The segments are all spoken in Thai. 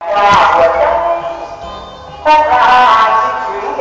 ว่าหัวใจถ้าใครคิดถึงแ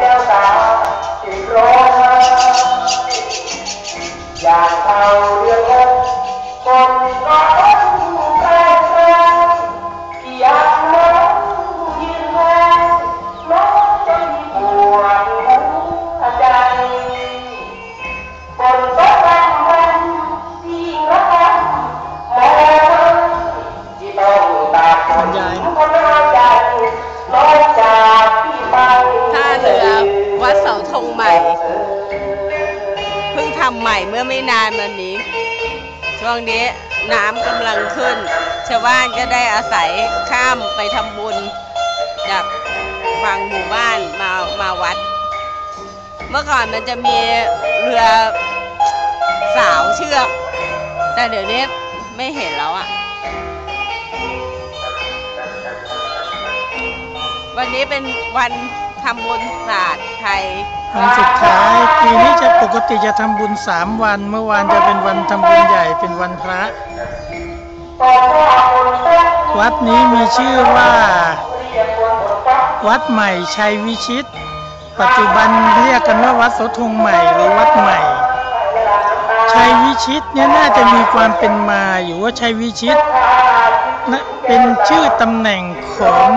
เพิ่งทำใหม่เมื่อไม่นานมานี้ ช่วงนี้น้ำกำลังขึ้น ชาวบ้านก็ได้อาศัยข้ามไปทำบุญ จากฝั่งหมู่บ้านมามาวัด เมื่อก่อนมันจะมีเรือสาวเชือก แต่เดี๋ยวนี้ไม่เห็นแล้วอะวันนี้เป็นวันทำบุญศาสตร์ไทย วันสุดท้ายปีนี้จะปกติจะทำบุญสามวัน เมื่อวานจะเป็นวันทำบุญใหญ่เป็นวันพระ วัดนี้มีชื่อว่า วัดใหม่ชัยวิชิต ปัจจุบันเรียกกันว่าวัดโสธงใหม่หรือวัดใหม่ ชัยวิชิตเนี่ยน่าจะมีความเป็นมาอยู่ว่าชัยวิชิตนะเป็นชื่อตำแหน่งของ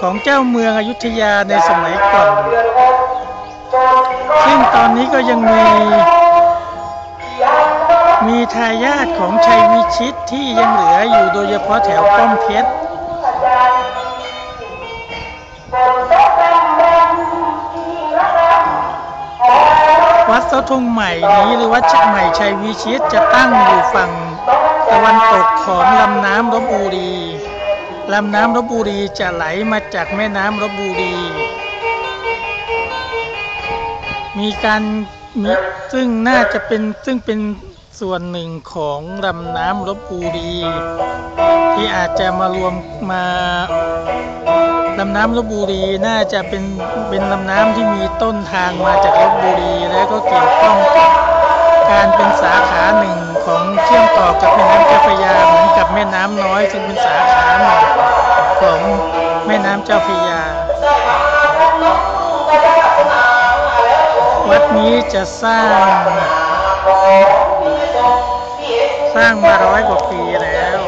ของเจ้าเมืองอยุธยาในสมัยก่อน ซึ่งตอนนี้ก็ยังมี มีทายาทของชัยวิชิตที่ยังเหลืออยู่โดยเฉพาะแถวป้อมเพชรวัดเสาธงใหม่นี้หรือวัดชัยใหม่ชัยวิชิตจะตั้งอยู่ฝั่งตะวันตกของลำน้ำลบบุรี ลำน้ำลบบุรีจะไหลมาจากแม่น้ำลบบุรี มีการมีซึ่งน่าจะเป็นซึ่งเป็นส่วนหนึ่งของลำน้ำลบบุรี ที่อาจจะมารวมมาลำน้ำลบบุรีน่าจะเป็นเป็นลำน้ำที่มีต้นทางมาจากลบบุรี และก็เกี่ยวข้องกับการเป็นสาขาหนึ่งของเชื่อมต่อกับแม่น้ำเจ้าพระยาเหมือนกับแม่น้ำน้อย ซึ่งเป็นสาขาหนึ่งของแม่น้ำเจ้าพระยา นี้จะสร้าง สร้างมาร้อยกว่าปีแล้ว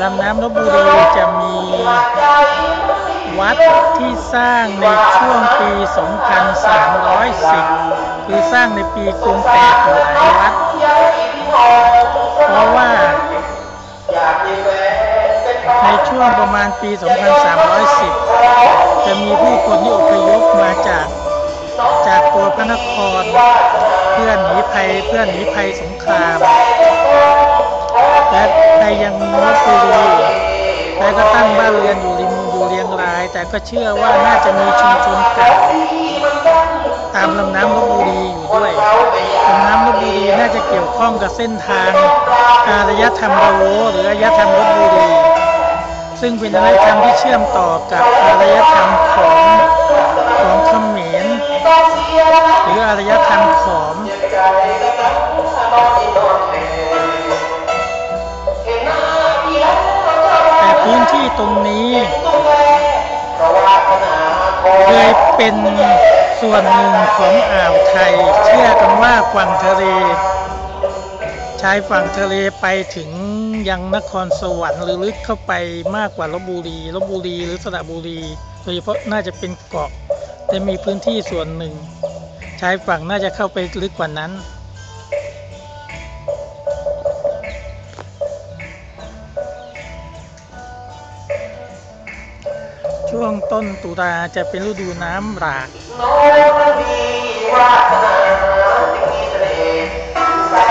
ลำน้ำลบบุรีจะมีวัดที่สร้างในช่วงปี 2310 คือสร้างในปีกรุงแตกหลายวัด ปี 2310 จะมีผู้คนที่อพยพมาจากจากตัวพระนคร เพื่อหนีภัยเพื่อหนีภัยสงคราม และไปยังลบบุรีและก็ตั้งบ้านเรือนอยู่ริมอยู่เรียงราย แต่ก็เชื่อว่าน่าจะมีชุมชนเก่าตามลำน้ำลบบุรีอยู่ด้วยลำน้ำลบบุรีน่าจะเกี่ยวข้องกับเส้นทางอารยธรรมระโวหรืออารยธรรมลบบุรี ซึ่งเป็นอารยธรรมที่เชื่อมต่อกับอารยธรรมของของเขมรหรืออารยธรรมขอมแต่พื้นที่ตรงนี้เคยเป็นส่วนหนึ่งของอ่าวไทย เชื่อกันว่าฝั่งทะเลชายฝั่งทะเลไปถึง ยังนครสวรรค์หรือลึกเข้าไปมากกว่าลบบุรีลบบุรีหรือสระบุรี โดยเฉพาะน่าจะเป็นเกาะแต่มีพื้นที่ส่วนหนึ่งชายฝั่งน่าจะเข้าไปลึกกว่านั้นช่วงต้นตุลาจะเป็นฤดูน้ำหลาก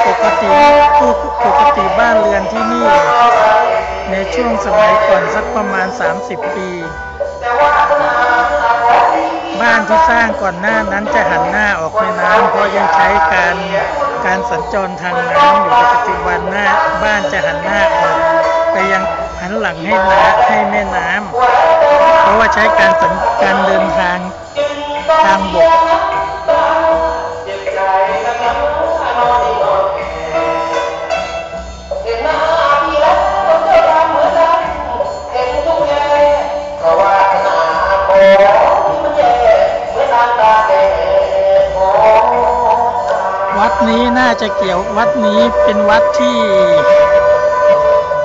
ปกติผู้ ที่นี่ ในช่วงสมัยก่อนสักประมาณ 30 ปี บ้านที่สร้างก่อนหน้านั้นจะหันหน้าออกแม่น้ำเพราะยังใช้การการสัญจรทางน้ำอยู่แต่ปัจจุบันหน้าบ้านจะหันหน้าออกไปยังหันหลังให้น้ำให้แม่น้ำเพราะว่าใช้การสัญการเดินทางทางบก่าจะเกี่ยววัดนี้เป็นวัดที่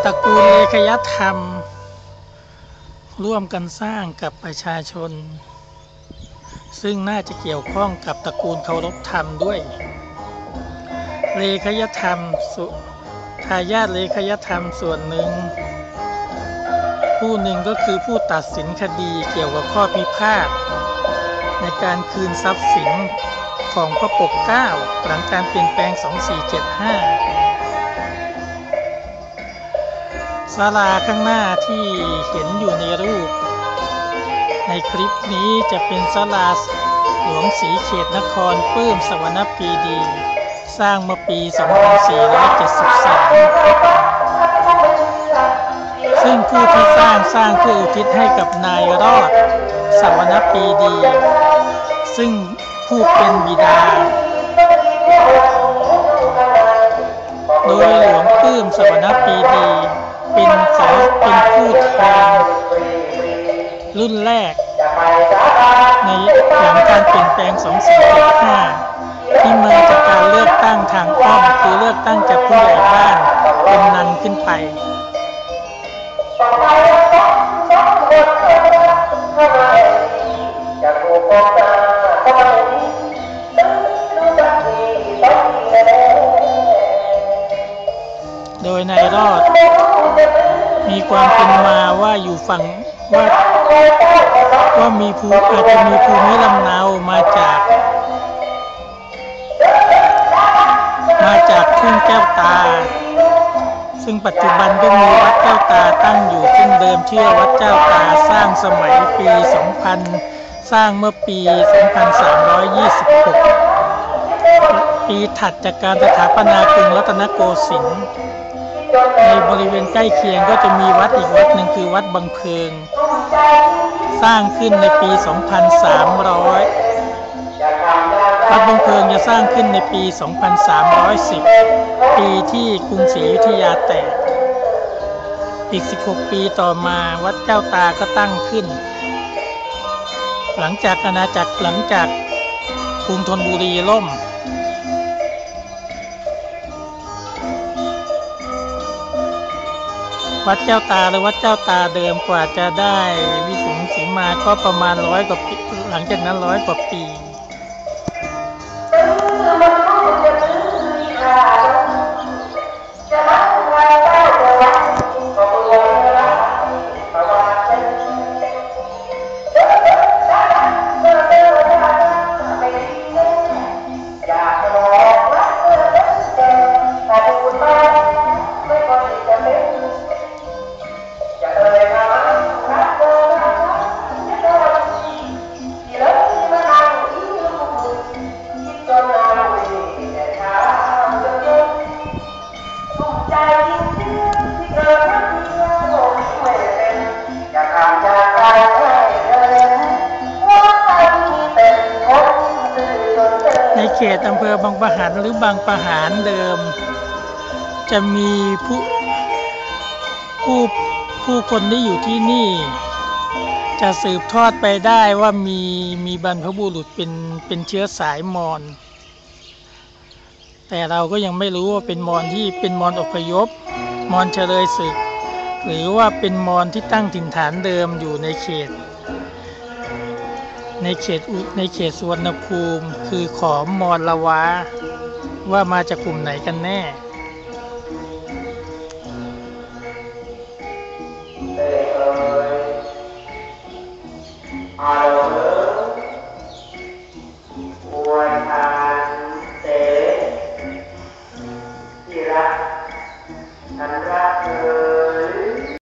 ตระกูลเลขยธรรม ร่วมกันสร้างกับประชาชน ซึ่งน่าจะเกี่ยวข้องกับตระกูลเคารพธรรมด้วย เลขยธรรมสุทายาทเลขยธรรมส่วนหนึ่ง ผู้หนึ่งก็คือผู้ตัดสินคดีเกี่ยวกับข้อพิพาทในการคืนทรัพย์สิน ของพระปกเก้าหลังการเปลี่ยนแปลง 2475ศาลาข้างหน้าที่เห็นอยู่ในรูป ในคลิปนี้จะเป็นศาลาหลวงศรีเขตนครปื้มสวรรณปีดี สร้างเมื่อปี 2473 ซึ่งผู้ที่สร้างสร้างเพื่ออุทิศให้กับนายรอดสวรรณปีดี ซึ่ง ผู้เป็นบิดา โดยหลวงปื้มสวรรปีดีเป็นสายเป็นผู้แทนรุ่นแรก ในหลังการเปลี่ยนแปลง 2475 ที่มาจากการเลือกตั้งทางอ้อมคือเลือกตั้งจากผู้ใหญ่บ้านเป็นนันขึ้นไป รอด มีความเป็นมาว่าอยู่ฝั่งว่าว่ามีภูอาจจะมีภูมิลำเนามาจาก มาจากทุ่งแก้วตา ซึ่งปัจจุบันก็มีวัดแก้วตาตั้งอยู่ซึ่งเดิมเชื่อวัดแก้วตาสร้างสมัยปี 2000 สร้างเมื่อปี 2326 ปีถัดจากการสถาปนากรุงรัตนโกสินทร์ ในบริเวณใกล้เคียงก็จะมีวัดอีกวัดหนึ่งคือวัดบางเพิง สร้างขึ้นในปี 2300 วัดบางเพิงจะสร้างขึ้นในปี 2310 ปีที่กรุงศรีอยุธยาแตก อีก 16 ปีต่อมาวัดเจ้าตาก็ตั้งขึ้น หลังจากอาณาจักรหลังจากกรุงธนบุรีล่ม วัดเจ้าตาหรือวัดเจ้าตาเดิมกว่าจะได้วิสุงสีมาก็ประมาณร้อยกว่าปีหลังจากนั้นร้อยกว่าปี ในเขตอำเภอบางปะหันหรือบางปะหารเดิม จะมีผู้ผู้ผู้คนที่อยู่ที่นี่ จะสืบทอดไปได้ว่ามีมีบรรพบุรุษเป็นเป็นเชื้อสายมอญแต่เราก็ยังไม่รู้ว่าเป็นมอญที่เป็นมอญอพยพ มอญเฉลยศึก หรือว่าเป็นมอญที่ตั้งถิ่นฐานเดิมอยู่ในเขต ในเขตอุในเขตสุวรรณภูมิ คือขอมมอลวาว่ามาจากกลุ่มไหนกันแน่